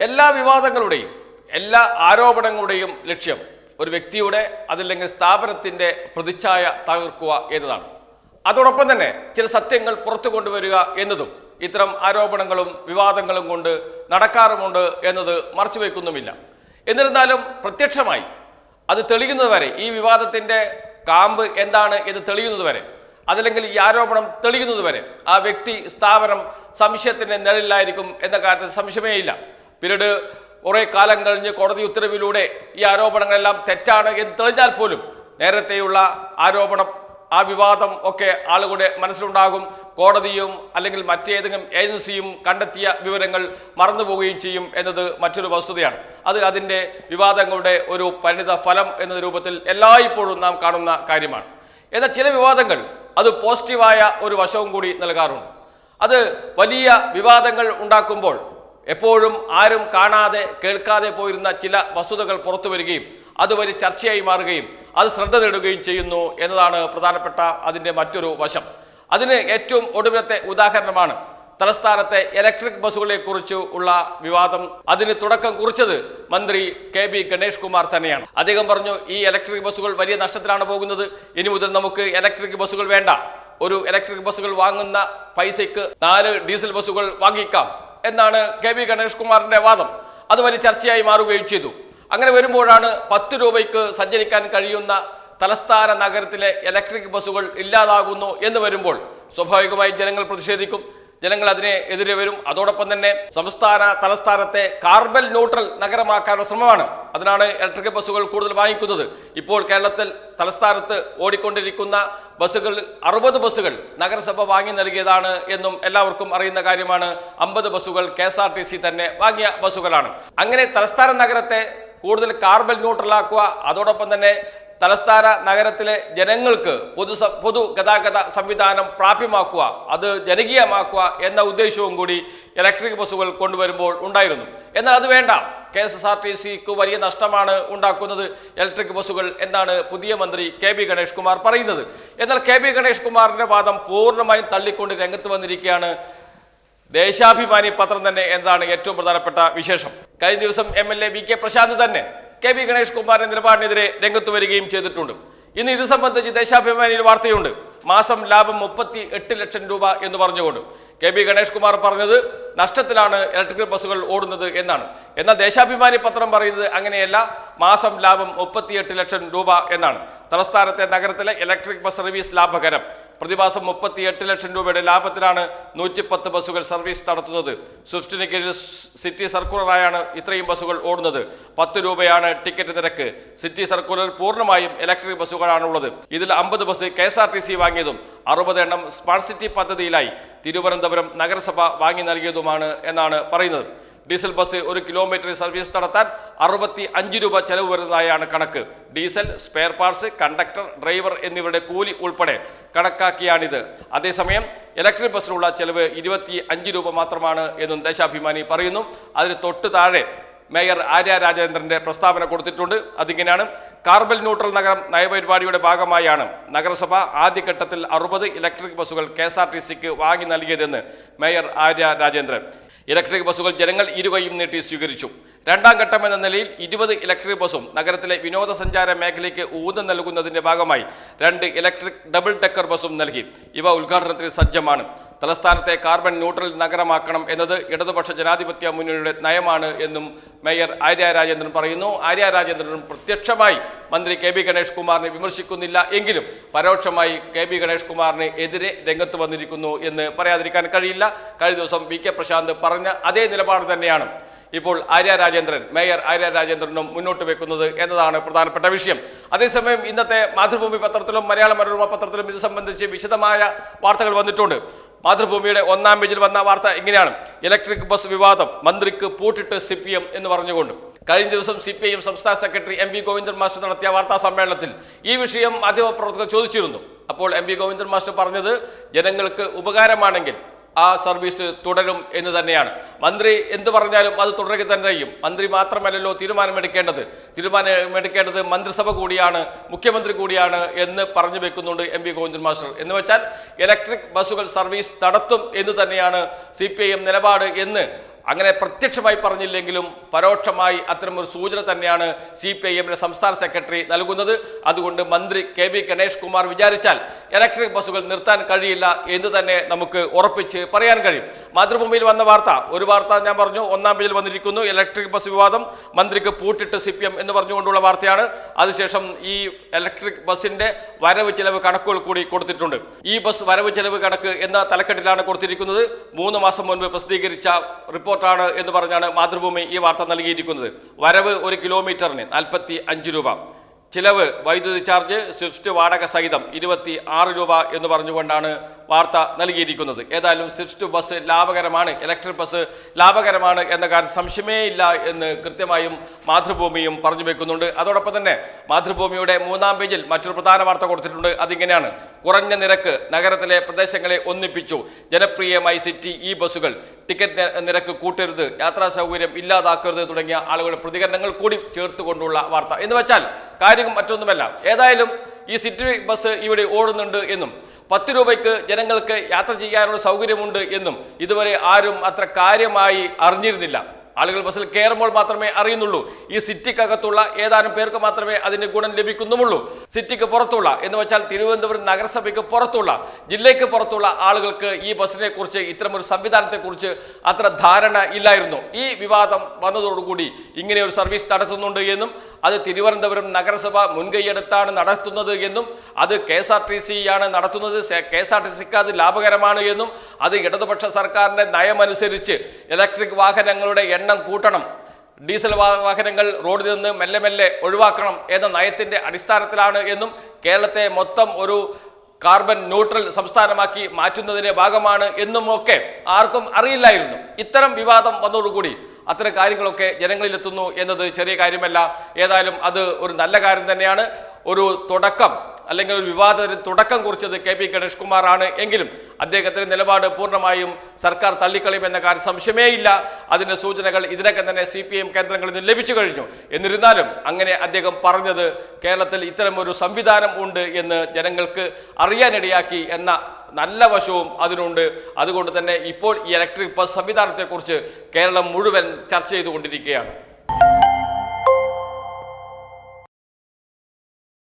എല്ലാ വിവാദങ്ങളുടെയും എല്ലാ ആരോപണങ്ങളുടെയും ലക്ഷ്യം ഒരു വ്യക്തിയുടെ അതല്ലെങ്കിൽ സ്ഥാപനത്തിന്റെ പ്രതിച്ഛായ തകർക്കുക എന്നതാണ്. അതോടൊപ്പം തന്നെ ചില സത്യങ്ങൾ പുറത്തു കൊണ്ടുവരിക എന്നതും ഇത്തരം ആരോപണങ്ങളും വിവാദങ്ങളും കൊണ്ട് നടക്കാറുമുണ്ട് എന്നത് മറച്ചുവെക്കുന്നുമില്ല എന്നിരുന്നാലും പ്രത്യക്ഷമായി അത് തെളിയുന്നതുവരെ ഈ വിവാദത്തിന്റെ കാമ്പ് എന്താണ് എന്ന് തെളിയുന്നതുവരെ അതല്ലെങ്കിൽ ഈ ആരോപണം തെളിയുന്നതുവരെ ആ വ്യക്തി സ്ഥാപനം സംശയത്തിന്റെ നിഴലിലായിരിക്കും എന്ന കാര്യത്തിൽ സംശയമേ ഇല്ല പിന്നീട് കുറേ കാലം കഴിഞ്ഞ് കോടതി ഉത്തരവിലൂടെ ഈ ആരോപണങ്ങളെല്ലാം തെറ്റാണ് എന്ന് തെളിഞ്ഞാൽ പോലും നേരത്തെയുള്ള ആരോപണം ആ വിവാദം ഒക്കെ ആളുകളുടെ മനസ്സിലുണ്ടാകും. കോടതിയും അല്ലെങ്കിൽ മറ്റേതെങ്കിലും ഏജൻസിയും കണ്ടെത്തിയ വിവരങ്ങൾ മറന്നുപോവുകയും ചെയ്യും എന്നത് മറ്റൊരു വസ്തുതയാണ്. അത് അതിന്റെ വിവാദങ്ങളുടെ ഒരു പരിണിത ഫലം എന്ന രൂപത്തിൽ എല്ലായ്പ്പോഴും നാം കാണുന്ന കാര്യമാണ്. എന്നാൽ ചില വിവാദങ്ങൾ അത് പോസിറ്റീവായ ഒരു വശവും കൂടി നൽകാറുണ്ട്. അത് വലിയ വിവാദങ്ങൾ ഉണ്ടാക്കുമ്പോൾ എപ്പോഴും ആരും കാണാതെ കേൾക്കാതെ പോയിരുന്ന ചില വസ്തുതകൾ പുറത്തു വരികയും അതുവഴി ചർച്ചയായി മാറുകയും അത് ശ്രദ്ധ നേടുകയും ചെയ്യുന്നു എന്നതാണ് പ്രധാനപ്പെട്ട അതിന്റെ മറ്റൊരു വശം. അതിന് ഏറ്റവും ഒടുവിലത്തെ ഉദാഹരണമാണ് തലസ്ഥാനത്തെ ഇലക്ട്രിക് ബസ്സുകളെ കുറിച്ച് ഉള്ള വിവാദം. അതിന് തുടക്കം കുറിച്ചത് മന്ത്രി കെ ബി ഗണേഷ് കുമാർ തന്നെയാണ്. അദ്ദേഹം പറഞ്ഞു ഈ ഇലക്ട്രിക് ബസ്സുകൾ വലിയ നഷ്ടത്തിലാണ് പോകുന്നത്. ഇനി മുതൽ നമുക്ക് ഇലക്ട്രിക് ബസ്സുകൾ വേണ്ട. ഒരു ഇലക്ട്രിക് ബസ്സുകൾ വാങ്ങുന്ന പൈസയ്ക്ക് നാല് ഡീസൽ ബസ്സുകൾ വാങ്ങിക്കാം. എന്നാണ് കെ വി ഗണേഷ് കുമാറിന്റെ വാദം. അത് വലിയ ചർച്ചയായി മാറുകയും ചെയ്തു. അങ്ങനെ വരുമ്പോഴാണ് പത്ത് രൂപയ്ക്ക് സഞ്ചരിക്കാൻ കഴിയുന്ന തലസ്ഥാന നഗരത്തിലെ ഇലക്ട്രിക് ബസ്സുകൾ ഇല്ലാതാകുന്നു എന്ന് വരുമ്പോൾ സ്വാഭാവികമായി ജനങ്ങൾ പ്രതിഷേധിക്കും. ജനങ്ങൾ അതിനെ എതിരെ വരും. അതോടൊപ്പം തന്നെ സംസ്ഥാന തലസ്ഥാനത്തെ കാർബൺ ന്യൂട്രൽ നഗരമാക്കാനുള്ള ശ്രമമാണ്. അതിനാണ് ഇലക്ട്രിക് ബസ്സുകൾ കൂടുതൽ വാങ്ങിക്കുന്നത്. ഇപ്പോൾ കേരളത്തിൽ തലസ്ഥാനത്ത് ഓടിക്കൊണ്ടിരിക്കുന്ന ബസ്സുകൾ അറുപത് ബസ്സുകൾ നഗരസഭ വാങ്ങി നൽകിയതാണ് എന്നും എല്ലാവർക്കും അറിയുന്ന കാര്യമാണ്. അമ്പത് ബസ്സുകൾ K S R T C തന്നെ വാങ്ങിയ ബസ്സുകളാണ്. അങ്ങനെ തലസ്ഥാന നഗരത്തെ കൂടുതൽ കാർബൺ ന്യൂട്രൽ ആക്കുക അതോടൊപ്പം തന്നെ തലസ്ഥാന നഗരത്തിലെ ജനങ്ങൾക്ക് പൊതു പൊതു ഗതാഗത സംവിധാനം പ്രാപ്യമാക്കുക അത് ജനകീയമാക്കുക എന്ന ഉദ്ദേശവും കൂടി ഇലക്ട്രിക് ബസ്സുകൾ കൊണ്ടുവരുമ്പോൾ ഉണ്ടായിരുന്നു. എന്നാൽ അത് വേണ്ട. K S S R T സിക്ക് വലിയ നഷ്ടമാണ് ഉണ്ടാക്കുന്നത് ഇലക്ട്രിക് ബസ്സുകൾ എന്നാണ് പുതിയ മന്ത്രി കെ ബി ഗണേഷ് കുമാർ പറയുന്നത്. എന്നാൽ കെ ബി ഗണേഷ് കുമാറിന്റെ വാദം പൂർണമായും തള്ളിക്കൊണ്ട് രംഗത്ത് വന്നിരിക്കുകയാണ്. ദേശാഭിമാനി പത്രം തന്നെ എന്നതാണ് ഏറ്റവും പ്രധാനപ്പെട്ട വിശേഷം. കഴിഞ്ഞ ദിവസം M L A V K Prashant തന്നെ കെ വി ഗണേഷ് കുമാറിന്റെ നിലപാടിനെതിരെ രംഗത്ത് വരികയും ചെയ്തിട്ടുണ്ട്. ഇന്ന് ഇത് സംബന്ധിച്ച് ദേശാഭിമാനിയിൽ വാർത്തയുണ്ട്. മാസം ലാഭം മുപ്പത്തി എട്ട് ലക്ഷം രൂപ എന്ന് പറഞ്ഞുകൊണ്ട്. കെ ബി ഗണേഷ് കുമാർ പറഞ്ഞത് നഷ്ടത്തിലാണ് ഇലക്ട്രിക്കൽ ബസ്സുകൾ ഓടുന്നത് എന്നാണ്. എന്നാൽ ദേശാഭിമാനി പത്രം പറയുന്നത് അങ്ങനെയല്ല. മാസം ലാഭം മുപ്പത്തിയെട്ട് ലക്ഷം രൂപ എന്നാണ്. തലസ്ഥാനത്തെ നഗരത്തിലെ ഇലക്ട്രിക് ബസ് സർവീസ് ലാഭകരം. പ്രതിമാസം മുപ്പത്തിയെട്ട് ലക്ഷം രൂപയുടെ ലാഭത്തിലാണ് നൂറ്റിപ്പത്ത് ബസ്സുകൾ സർവീസ് നടത്തുന്നത്. സ്വിഫ്റ്റിന് കീഴിൽ സിറ്റി സർക്കുലറായാണ് ഇത്രയും ബസ്സുകൾ ഓടുന്നത്. പത്ത് രൂപയാണ് ടിക്കറ്റ് നിരക്ക്. സിറ്റി സർക്കുലർ പൂർണമായും ഇലക്ട്രിക് ബസ്സുകളാണുള്ളത്. ഇതിൽ അമ്പത് bus K S R T C വാങ്ങിയതും അറുപത് എണ്ണം സ്മാർട്ട് സിറ്റി പദ്ധതിയിലായി തിരുവനന്തപുരം നഗരസഭ വാങ്ങി നൽകിയതുമാണ് എന്നാണ് പറയുന്നത്. ഡീസൽ ബസ് ഒരു കിലോമീറ്റർ സർവീസ് നടത്താൻ അറുപത്തി അഞ്ച് രൂപ ചെലവ് വരുന്നതായാണ് കണക്ക്. Diesel spare parts conductor driver എന്നിവരുടെ കൂലി ഉൾപ്പെടെ കണക്കാക്കിയാണിത്. അതേസമയം ഇലക്ട്രിക് ബസ്സിനുള്ള ചെലവ് ഇരുപത്തി അഞ്ച് രൂപ മാത്രമാണ് എന്നും ദേശാഭിമാനി പറയുന്നു. അതിന് തൊട്ട് താഴെ മേയർ ആര്യ രാജേന്ദ്രന്റെ പ്രസ്താവന കൊടുത്തിട്ടുണ്ട്. അതിങ്ങനെയാണ് കാർബൽ ന്യൂട്രൽ നഗരം നയപരിപാടിയുടെ ഭാഗമായാണ് നഗരസഭ ആദ്യഘട്ടത്തിൽ അറുപത് ഇലക്ട്രിക് ബസ്സുകൾ കെ എസ് ആർ ടി സിക്ക് വാങ്ങി നൽകിയതെന്ന് മേയർ ആര്യ രാജേന്ദ്രൻ. ഇലക്ട്രിക് ബസ്സുകൾ ജനങ്ങൾ ഇരുകൈയും നീട്ടി സ്വീകരിച്ചു. രണ്ടാം ഘട്ടം എന്ന നിലയിൽ ഇരുപത് ഇലക്ട്രിക് ബസ്സും നഗരത്തിലെ വിനോദസഞ്ചാര മേഖലയ്ക്ക് ഊന്നൽ നൽകുന്നതിന്റെ ഭാഗമായി രണ്ട് ഇലക്ട്രിക് ഡബിൾ ഡെക്കർ ബസ്സും നൽകി. ഇവ ഉദ്ഘാടനത്തിന് സജ്ജമാണ്. തലസ്ഥാനത്തെ കാർബൺ ന്യൂട്രൽ നഗരമാക്കണം എന്നത് ഇടതുപക്ഷ ജനാധിപത്യ മുന്നണിയുടെ നയമാണ് എന്നും മേയർ ആര്യ രാജേന്ദ്രൻ പറയുന്നു. ആര്യ രാജേന്ദ്രൻ പ്രത്യക്ഷമായി മന്ത്രി കെ ബി ഗണേഷ് കുമാറിനെ വിമർശിക്കുന്നില്ല എങ്കിലും പരോക്ഷമായി കെ ബി ഗണേഷ് കുമാറിന് എതിരെ രംഗത്ത് വന്നിരിക്കുന്നു എന്ന് പറയാതിരിക്കാൻ കഴിയില്ല. കഴിഞ്ഞ ദിവസം വി കെ പ്രശാന്ത് പറഞ്ഞ അതേ നിലപാട് തന്നെയാണ്. ഇപ്പോൾ ആര്യ രാജേന്ദ്രൻ മേയർ ആര്യ രാജേന്ദ്രനും മുന്നോട്ട് വെക്കുന്നത് എന്നതാണ് പ്രധാനപ്പെട്ട വിഷയം. അതേസമയം ഇന്നത്തെ മാതൃഭൂമി പത്രത്തിലും മലയാള മനോരമ പത്രത്തിലും ഇത് സംബന്ധിച്ച് വിശദമായ വാർത്തകൾ വന്നിട്ടുണ്ട്. മാതൃഭൂമിയുടെ ഒന്നാം പേജിൽ വന്ന വാർത്ത ഇങ്ങനെയാണ്. ഇലക്ട്രിക് ബസ് വിവാദം മന്ത്രിക്ക് പൂട്ടിട്ട് സി എന്ന് പറഞ്ഞുകൊണ്ട്. കഴിഞ്ഞ ദിവസം സി പി ഐ എം സംസ്ഥാന secretary M V Govindan master നടത്തിയ വാർത്താ സമ്മേളനത്തിൽ ഈ വിഷയം മാധ്യമപ്രവർത്തകർ ചോദിച്ചിരുന്നു. അപ്പോൾ എം വി ഗോവിന്ദൻ മാസ്റ്റർ പറഞ്ഞത് ജനങ്ങൾക്ക് ഉപകാരമാണെങ്കിൽ ആ സർവീസ് തുടരും എന്ന് തന്നെയാണ്. മന്ത്രി എന്ത് പറഞ്ഞാലും അത് തുടരുക തന്നെ ചെയ്യും മന്ത്രി മാത്രമല്ലല്ലോ തീരുമാനമെടുക്കേണ്ടത്. തീരുമാനമെടുക്കേണ്ടത് മന്ത്രിസഭ കൂടിയാണ് മുഖ്യമന്ത്രി കൂടിയാണ് എന്ന് പറഞ്ഞു വെക്കുന്നുണ്ട് എം വി ഗോവിന്ദൻ മാസ്റ്റർ. എന്ന് വെച്ചാൽ ഇലക്ട്രിക് ബസ്സുകൾ സർവീസ് നടത്തും എന്ന് തന്നെയാണ് സി നിലപാട് എന്ന് അങ്ങനെ പ്രത്യക്ഷമായി പറഞ്ഞില്ലെങ്കിലും പരോക്ഷമായി അത്തരമൊരു സൂചന തന്നെയാണ് സി പി ഐ എമ്മിന്റെ സംസ്ഥാന സെക്രട്ടറി നൽകുന്നത്. അതുകൊണ്ട് മന്ത്രി കെ ബി ഗണേഷ് കുമാർ വിചാരിച്ചാൽ ഇലക്ട്രിക് ബസ്സുകൾ നിർത്താൻ കഴിയില്ല എന്ന് തന്നെ നമുക്ക് ഉറപ്പിച്ച് പറയാൻ കഴിയും. മാതൃഭൂമിയിൽ വന്ന വാർത്ത. ഒരു വാർത്ത ഞാൻ പറഞ്ഞു ഒന്നാം പേജിൽ വന്നിരിക്കുന്നു ഇലക്ട്രിക് ബസ് വിവാദം മന്ത്രിക്ക് പൂട്ടിട്ട് സി എന്ന് പറഞ്ഞുകൊണ്ടുള്ള വാർത്തയാണ്. അതിനുശേഷം ഈ ഇലക്ട്രിക് ബസ്സിന്റെ വരവ് ചെലവ് കണക്കുകൾ കൂടി കൊടുത്തിട്ടുണ്ട്. ഈ ബസ് വരവ് ചെലവ് കണക്ക് എന്ന തലക്കെട്ടിലാണ് കൊടുത്തിരിക്കുന്നത്. മൂന്ന് മാസം മുൻപ് പ്രസിദ്ധീകരിച്ച റിപ്പോർട്ടാണ് എന്ന് പറഞ്ഞാണ് മാതൃഭൂമി ഈ വാർത്ത നൽകിയിരിക്കുന്നത്. വരവ് ഒരു കിലോമീറ്ററിന് നാൽപ്പത്തി രൂപ. ചിലവ് വൈദ്യുതി ചാർജ് സ്വിഫ്റ്റ് വാടക സഹിതം ഇരുപത്തി ആറ് രൂപ എന്ന് പറഞ്ഞുകൊണ്ടാണ് വാർത്ത നൽകിയിരിക്കുന്നത്. ഏതായാലും സ്വിഫ്റ്റ് ബസ് ലാഭകരമാണ് ഇലക്ട്രിക് ബസ് ലാഭകരമാണ് എന്ന കാര്യം സംശയമേ ഇല്ല എന്ന് കൃത്യമായും മാതൃഭൂമിയും പറഞ്ഞു വെക്കുന്നുണ്ട്. അതോടൊപ്പം തന്നെ മാതൃഭൂമിയുടെ മൂന്നാം പേജിൽ മറ്റൊരു പ്രധാന വാർത്ത കൊടുത്തിട്ടുണ്ട്. അതിങ്ങനെയാണ്. കുറഞ്ഞ നിരക്ക് നഗരത്തിലെ പ്രദേശങ്ങളെ ഒന്നിപ്പിച്ചു. ജനപ്രിയമായി സിറ്റി ഈ ബസ്സുകൾ. ടിക്കറ്റ് നിരക്ക് കൂട്ടരുത്. യാത്രാ സൗകര്യം ഇല്ലാതാക്കരുത് തുടങ്ങിയ ആളുകളുടെ പ്രതികരണങ്ങൾ കൂടി ചേർത്തുകൊണ്ടുള്ള വാർത്ത. എന്ന് വെച്ചാൽ കാര്യം മറ്റൊന്നുമല്ല. ഏതായാലും ഈ സിറ്റി ബസ് ഇവിടെ ഓടുന്നുണ്ട് എന്നും പത്ത് രൂപയ്ക്ക് ജനങ്ങൾക്ക് യാത്ര ചെയ്യാനുള്ള സൗകര്യമുണ്ട് എന്നും ഇതുവരെ ആരും അത്ര കാര്യമായി അറിഞ്ഞിരുന്നില്ല. ആളുകൾ ബസ്സിൽ കയറുമ്പോൾ മാത്രമേ അറിയുന്നുള്ളൂ. ഈ സിറ്റിക്കകത്തുള്ള ഏതാനും പേർക്ക് മാത്രമേ അതിന്റെ ഗുണം ലഭിക്കുന്നുമുള്ളൂ. സിറ്റിക്ക് പുറത്തുള്ള എന്ന് വെച്ചാൽ തിരുവനന്തപുരം നഗരസഭയ്ക്ക് പുറത്തുള്ള ജില്ലയ്ക്ക് പുറത്തുള്ള ആളുകൾക്ക് ഈ ബസ്സിനെ കുറിച്ച് ഇത്തരമൊരു സംവിധാനത്തെ കുറിച്ച് അത്ര ധാരണ ഇല്ലായിരുന്നു. ഈ വിവാദം വന്നതോടുകൂടി ഇങ്ങനെ ഒരു സർവീസ് നടത്തുന്നുണ്ട് എന്നും അത് തിരുവനന്തപുരം നഗരസഭ മുൻകൈയെടുത്താണ് നടത്തുന്നത് എന്നും അത് K S R T C ആണ് നടത്തുന്നത്. കെ എസ് ആർ ടി സിക്ക് അത് ലാഭകരമാണ് എന്നും അത് ഇടതുപക്ഷ സർക്കാരിന്റെ നയമനുസരിച്ച് ഇലക്ട്രിക് വാഹനങ്ങളുടെ എണ്ണം കൂട്ടണം. ഡീസൽ വാഹനങ്ങൾ റോഡിൽ നിന്ന് മെല്ലെ മെല്ലെ ഒഴിവാക്കണം എന്ന നയത്തിന്റെ അടിസ്ഥാനത്തിലാണ് എന്നും കേരളത്തെ മൊത്തം ഒരു കാർബൺ ന്യൂട്രൽ സംസ്ഥാനമാക്കി മാറ്റുന്നതിന്റെ ഭാഗമാണ് എന്നുമൊക്കെ ആർക്കും അറിയില്ലായിരുന്നു. ഇത്തരം വിവാദം വന്നതോടുകൂടി അത്തരം കാര്യങ്ങളൊക്കെ ജനങ്ങളിലെത്തുന്നു എന്നത് ചെറിയ കാര്യമല്ല. ഏതായാലും അത് ഒരു നല്ല കാര്യം തന്നെയാണ്. ഒരു തുടക്കം അല്ലെങ്കിൽ ഒരു വിവാദത്തിന് തുടക്കം കുറിച്ചത് കെ പി ഗണേഷ് കുമാറാണ് എങ്കിലും അദ്ദേഹത്തിന്റെ നിലപാട് പൂർണമായും സർക്കാർ തള്ളിക്കളയുമെന്ന കാര്യം സംശയമേ ഇല്ല അതിന്റെ സൂചനകൾ ഇതിനൊക്കെ തന്നെ സി പി എം കേന്ദ്രങ്ങളിൽ നിന്ന് ലഭിച്ചു കഴിഞ്ഞു. എന്നിരുന്നാലും അങ്ങനെ അദ്ദേഹം പറഞ്ഞത് കേരളത്തിൽ ഇത്തരം ഒരു സംവിധാനം ഉണ്ട് എന്ന് ജനങ്ങൾക്ക് അറിയാനിടയാക്കി എന്ന നല്ല വശവും അതിനുണ്ട്. അതുകൊണ്ട് തന്നെ ഇപ്പോൾ ഈ ഇലക്ട്രിക് ബസ് സംവിധാനത്തെക്കുറിച്ച് കേരളം മുഴുവൻ ചർച്ച ചെയ്തുകൊണ്ടിരിക്കുകയാണ്.